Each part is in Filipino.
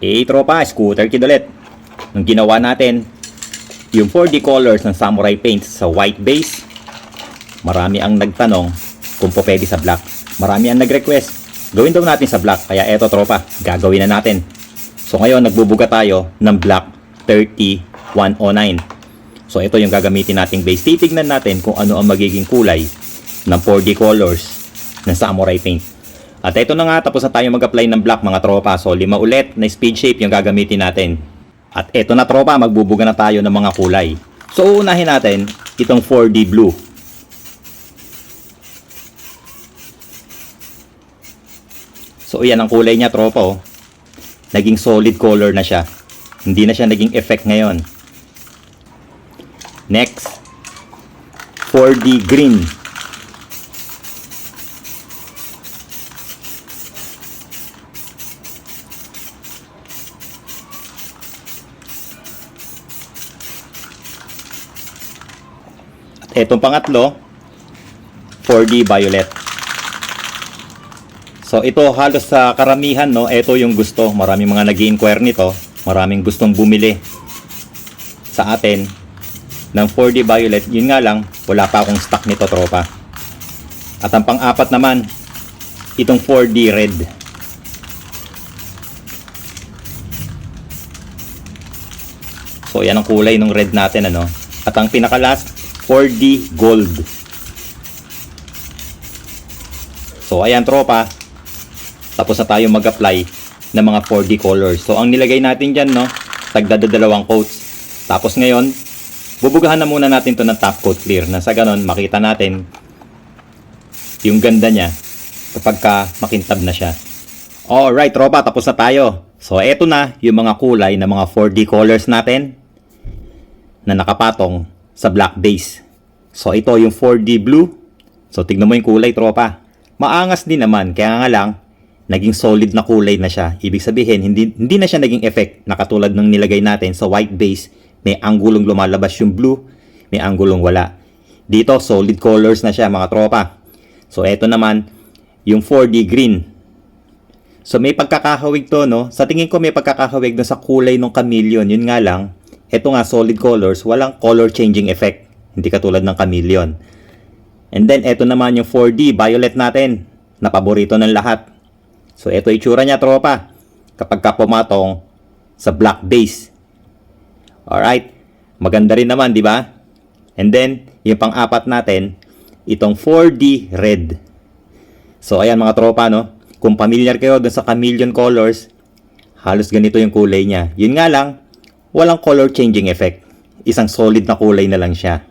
Eh, tropa, scooter kid ulit. Nung ginawa natin, yung 4D colors ng Samurai Paint sa white base, marami ang nagtanong kung po pwede sa black. Marami ang nag-request, gawin daw natin sa black. Kaya eto tropa, gagawin na natin. So ngayon, nagbubuga tayo ng black 30109. So ito yung gagamitin nating base. Titignan natin kung ano ang magiging kulay ng 4D colors ng Samurai Paint. At ito na nga, tapos na tayo mag-apply ng black mga tropa. So lima ulit na speed shape yung gagamitin natin. At ito na tropa, magbubuga na tayo ng mga kulay. So uunahin natin itong 4D blue. So yan ang kulay niya tropa oh. Naging solid color na siya. Hindi na siya naging effect ngayon. Next, 4D green. Etong pangatlo, 4D violet. So ito halos sa karamihan no, ito yung gusto. Maraming mga nag-inquire nito, maraming gustong bumili sa atin ng 4D violet. Yun nga lang, wala pa akong stock nito tropa. At ang pang-apat naman, itong 4D red. So yan ang kulay ng red natin ano. At ang pinaka last, 4D gold. So ayan tropa, tapos na tayo mag-apply ng mga 4D colors. So, ang nilagay natin dyan, no, tagdadalawang coats. Tapos ngayon, bubugahan na muna natin to ng top coat clear na sa ganon, makita natin yung ganda niya kapag ka makintab na siya. Alright, tropa, tapos na tayo. So, eto na yung mga kulay ng mga 4D colors natin na nakapatong sa black base. So, ito yung 4D blue. So, tignan mo yung kulay, tropa. Maangas din naman, kaya nga lang, naging solid na kulay na siya. Ibig sabihin, hindi, hindi na siya naging effect na katulad ng nilagay natin sa white base. May anggulong lumalabas yung blue, may anggulong wala. Dito, solid colors na siya mga tropa. So, eto naman, yung 4D green. So, may pagkakahawig to, no? Sa tingin ko may pagkakahawig dun sa kulay ng chameleon. Yun nga lang, eto nga solid colors, walang color changing effect. Hindi katulad ng chameleon. And then, eto naman yung 4D violet natin, na paborito ng lahat. So, ito itsura niya, tropa. Kapag ka pumatong sa black base. Alright. Maganda rin naman, di ba? And then, yung pang-apat natin, itong 4D red. So, ayan mga tropa, no? Kung familiar kayo dun sa chameleon colors, halos ganito yung kulay niya. Yun nga lang, walang color changing effect. Isang solid na kulay na lang siya.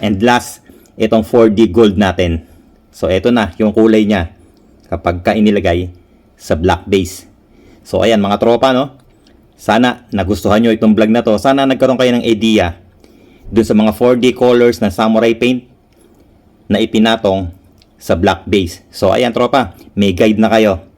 And last, itong 4D gold natin. So, ito na, yung kulay niya kapag ka inilagay sa black base. So ayan mga tropa no. Sana nagustuhan nyo itong vlog na to. Sana nagkaroon kayo ng idea dun sa mga 4D colors ng samurai paint na ipinatong sa black base. So ayan tropa, may guide na kayo